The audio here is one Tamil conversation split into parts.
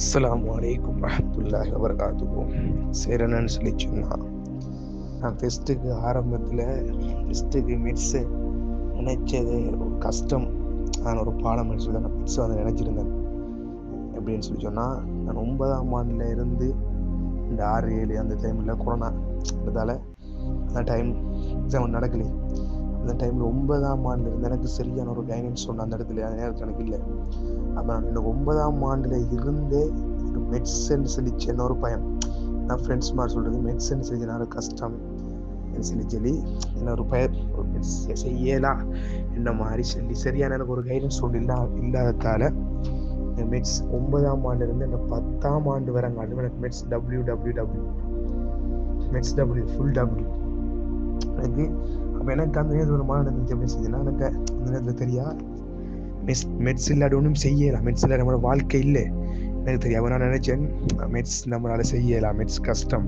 அஸ்லாம் வலைக்கும் ரஹமத்துல்லாஹி வரகாத்துக்கும் சேரனன்னு சொல்லி சொன்னால் நான் ஃபெஸ்ட்டுக்கு ஆரம்பத்தில் ஃபெஸ்ட்டுக்கு மிட்ஸு நினைச்சது ஒரு கஷ்டம். நான் ஒரு பாடம் சொல்லி தான் நான் மிட்ஸ் வந்து நினச்சிருந்தேன். எப்படின்னு சொல்லி சொன்னால் நான் ஒன்பதாம் ஆண்டில் இருந்து இந்த ஆறு ஏழு அந்த டைமில் கொரோனா அதனால் அந்த டைம் எக்ஸாம் நடக்கலை அந்த டைமில் ஒன்பதாம் ஆண்டு இருந்து எனக்கு சரியான ஒரு கைடன்ஸ் சொன்ன அந்த இடத்துல அந்த நேரத்தில் எனக்கு இல்லை. அப்போ நான் இந்த ஒன்பதாம் ஆண்டில் இருந்தே எனக்கு மெடிசன் சொல்லி ஒரு பயம். நான் ஃப்ரெண்ட்ஸ் மாதிரி சொல்கிறது மெடிசன் செலிச்சனால கஷ்டம். சொல்லி சொல்லி என்ன ஒரு பய செய்யலாம் என்ன மாதிரி சொல்லி சரியான எனக்கு ஒரு கைடன்ஸ் ஒன்று இல்லா இல்லாததால் மெட்ஸ் ஒன்பதாம் ஆண்டுலேருந்து என்ன பத்தாம் ஆண்டு வரங்காட்டும் எனக்கு மெட்ஸ் டபிள்யூ டபிள்யூ டபிள்யூ மெட்ஸ் டபிள்யூ ஃபுல் டபிள்யூ எனக்கு அப்போ எனக்கு அந்த நேரத்தில் ஒரு மன நினைச்சு எப்படி செஞ்சேன்னா எனக்கு அந்த நேரத்தில் தெரியா? மெட்ஸ் மெட்ஸ் இல்லாத ஒன்றும் செய்யலாம் மெட்ஸ் இல்லாத நம்மளோட வாழ்க்கை இல்லை. எனக்கு தெரியும். நான் நினைச்சேன் மெட்ஸ் நம்மளால செய்யலாம் மெட்ஸ் கஷ்டம்.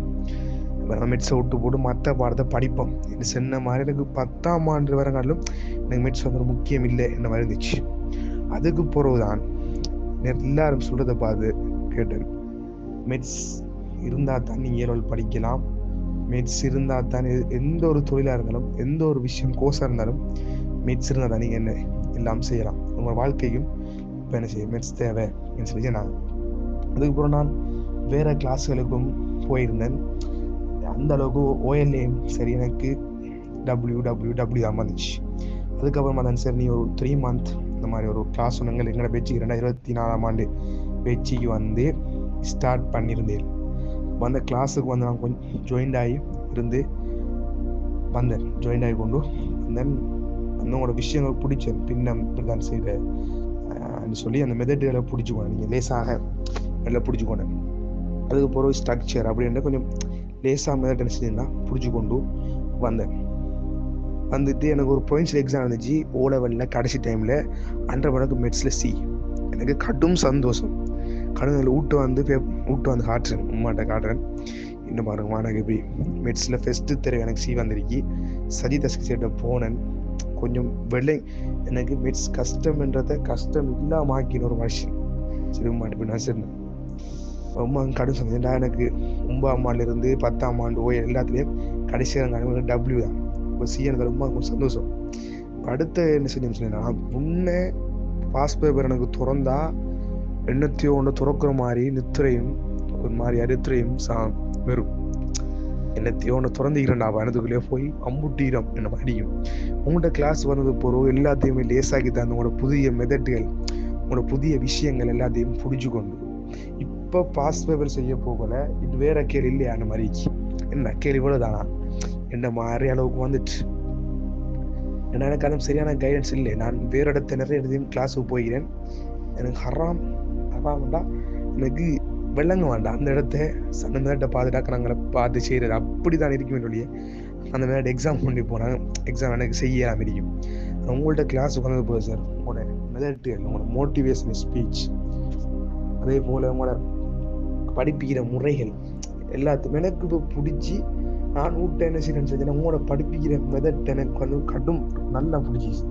நம்ம மெட்ஸை விட்டு போட்டு மற்ற பாடத்தை படிப்போம். இது சொன்ன மாதிரி எனக்கு பத்தாம் ஆண்டு வரங்காலும் எனக்கு மெட்ஸ் வந்து முக்கியம் இல்லை என்ன மாதிரி இருந்துச்சு. அதுக்கு பிறகுதான் எல்லாரும் சொல்றதை பார்த்து கேட்டேன். மெட்ஸ் இருந்தால் தான் நீங்கள் ஏரோல் படிக்கலாம். மேட்ஸ் இருந்தால் தான் எந்த ஒரு தொழிலாக இருந்தாலும் எந்த ஒரு விஷயம் கோர்ஸாக இருந்தாலும் மெட்ஸ் இருந்தால் தான் நீங்கள் என்ன எல்லாம் செய்யலாம். உங்கள் வாழ்க்கையும் இப்போ என்ன செய்ய மெட்ஸ் தேவை என்று சொல்லி நான் அதுக்கப்புறம் நான் வேறு கிளாஸ்களுக்கும் போயிருந்தேன். அந்த அளவுக்கு ஓஎல்ஏம் சரி எனக்கு டபிள்யூ டபிள்யூ டபிள்யூ தான் வந்துச்சு. அதுக்கப்புறமா தான் சரி நீ ஒரு த்ரீ மந்த் இந்த மாதிரி ஒரு கிளாஸ் ஒன்றுங்கள் எங்களோட பேச்சுக்கு ரெண்டாயிரத்தி இருபத்தி நாலாம் ஆண்டு பேச்சுக்கு வந்து ஸ்டார்ட் பண்ணியிருந்தேன். வந்த கிளாஸுக்கு வந்து நான் கொஞ்சம் ஜாயின்ட் ஆகி இருந்து வந்தேன். ஜாயின்ட் ஆகி கொண்டு தென் அந்தவங்களோட விஷயங்கள் பிடிச்சேன். பின்னம் இப்படிதான் செய்த சொல்லி அந்த மெதட்டுகளை பிடிச்சிக்கோனேன் நீங்கள் லேசாக நல்லா பிடிச்சிக்கோனேன் அதுக்கு பிறகு ஸ்ட்ரக்சர் அப்படின்ற கொஞ்சம் லேசாக மெதட் என்ன செஞ்சேன்னா பிடிச்சி கொண்டு வந்தேன். வந்துட்டு எனக்கு ஒரு ப்ரொவின்ஷியல் எக்ஸாம் இருந்துச்சு ஓ லெவலில் கடைசி டைமில் ஹண்ட்ரட் மணிக்கு மெட்ஸில் சி எனக்கு கடும் சந்தோஷம். கடுமையில் ஊட்டு வந்து ஊட்டு வந்து காட்டுறேன். உமாட்ட காட்டுறேன். இன்னும் பாருங்க எனக்கு இப்படி மெட்ஸில் ஃபஸ்ட்டு தெரிய எனக்கு சி வந்திருக்கு. சஜித் அஸ்கிட்ட போனேன். கொஞ்சம் வெள்ளை எனக்கு மெட்ஸ் கஷ்டம்ன்றத கஷ்டம் இல்லாம ஆக்கின ஒரு மனுஷன். சரி உமா போய் நான் ரொம்ப கடும் சந்தோஷம் எனக்கு ஒன்பதாம் ஆண்டுலேருந்து பத்தாம் ஆண்டு ஓய் எல்லாத்துலேயும் கடைசியாக டபிள்யூ தான். இப்போ சி எனக்கு ரொம்ப சந்தோஷம். அடுத்த என்ன செஞ்சு சொன்னேன் முன்னே பாஸ் பேப்பர் எனக்கு திறந்தா எண்ணத்தையோ ஒன்று துறக்கிற மாதிரி நித்திரையும் ஒரு மாதிரி அரித்திரையும் சா வெறும். என்னத்தையோ ஒன்று திறந்துக்கிறேன்டா வனதுக்குள்ளேயே போய் அம்புட்டீரம் என்ன அடியும். உங்கள்கிட்ட கிளாஸ் வந்தது போகிறோம் எல்லாத்தையுமே லேசாக்கி தான் உங்களோட புதிய மெதட்டுகள் உங்களோட புதிய விஷயங்கள் எல்லாத்தையும் புடிச்சு கொண்டு. இப்போ பாஸ் பேப்பர் செய்ய போகல இது வேற கேள்வி இல்லையா அந்த மாதிரி. என்ன கேள்வி கூட தானா என்ன மாதிரி அளவுக்கு வந்துட்டு ஏன்னா எனக்கு அதுவும் சரியான கைடன்ஸ் இல்லை. நான் வேற இடத்த நிறைய இடத்தையும் கிளாஸுக்கு போகிறேன். எனக்கு ஹராம். ஹராம்டா எனக்கு விளங்க வேண்டாம் அந்த இடத்த அந்த மேட்ட பார்த்துட்டாக்க நாங்கள் பார்த்து செய்கிறது அப்படி தான் இருக்குமே ஒழிய அந்த மேட்ட எக்ஸாம் கொண்டு போனாங்க எக்ஸாம் எனக்கு செய்யலாம் இருக்கும் உங்கள்கிட்ட கிளாஸ் உட்காந்து போகுது சார் உங்களோட மெதட்டுகள் உங்களோட மோட்டிவேஷன் ஸ்பீச் அதே போல் உங்களோட படிப்பிக்கிற முறைகள் எல்லாத்துக்கும் எனக்கு இப்போ பிடிச்சி நான் ஊட்ட என்ன செய்யறேன்னு சொல்லி உங்களோட படிப்பிக்கிற மெதட் எனக்கு வந்து கடும் நல்லா பிடிச்சிச்சு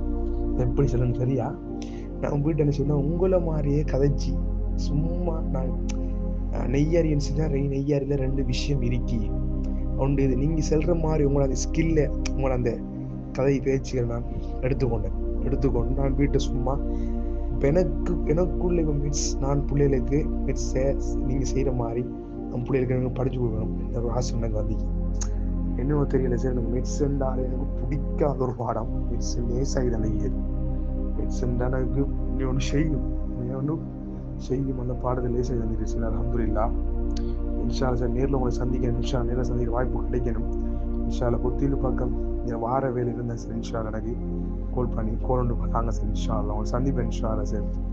எப்படி சொல்லணும் சரியா நான் வீட்டு என்ன செய்யணும் உங்களை மாதிரியே கதைச்சி சும்மா நான் நெய்யாரின்னு செஞ்சால் நெய்யாரியில் ரெண்டு விஷயம் இருக்கி. ஒன்று இது நீங்கள் செல்கிற மாதிரி உங்களோட அந்த ஸ்கில்ல உங்களோட அந்த கதை பேச்சுகள் நான் எடுத்துக்கொண்டேன். எடுத்துக்கொண்டு நான் வீட்டை சும்மா இப்போ எனக்கு எனக்குள்ள இப்போ மிட்ஸ் நான் பிள்ளைகளுக்கு மிட்ஸை நீங்கள் செய்கிற மாதிரி நம்ம பிள்ளைகளுக்கு எனக்கு படிச்சு கொடுக்கணும். ஒரு ஆசை எனக்கு வந்துச்சு என்னவோ தெரியல சார் எனக்கு மெட்ஸ்ன்றாலே எனக்கு பிடிக்காத ஒரு பாடம். மெட்ஸ் லேசாகி தான் ஏது நீ ஒன்று செய்யும். நீ ஒன்று செய்யும். அந்த பாடத்திலே லேசாகி தந்துருச்சு அலமதுல்லா இன்ஷா சார் நேரில் உங்களை சந்திக்கணும். இன்ஷா நேரில் சந்திக்க வாய்ப்பு கிடைக்கணும். இன்ஷால புத்தியில் பக்கம் என் வார வேலை இருந்தேன் சார். இன்ஷா எனக்கு கோல் பண்ணி கோல் ஒன்று பார்த்தாங்க சார். இன்ஷா உங்களை சந்திப்பேன் இன்ஷா சார்.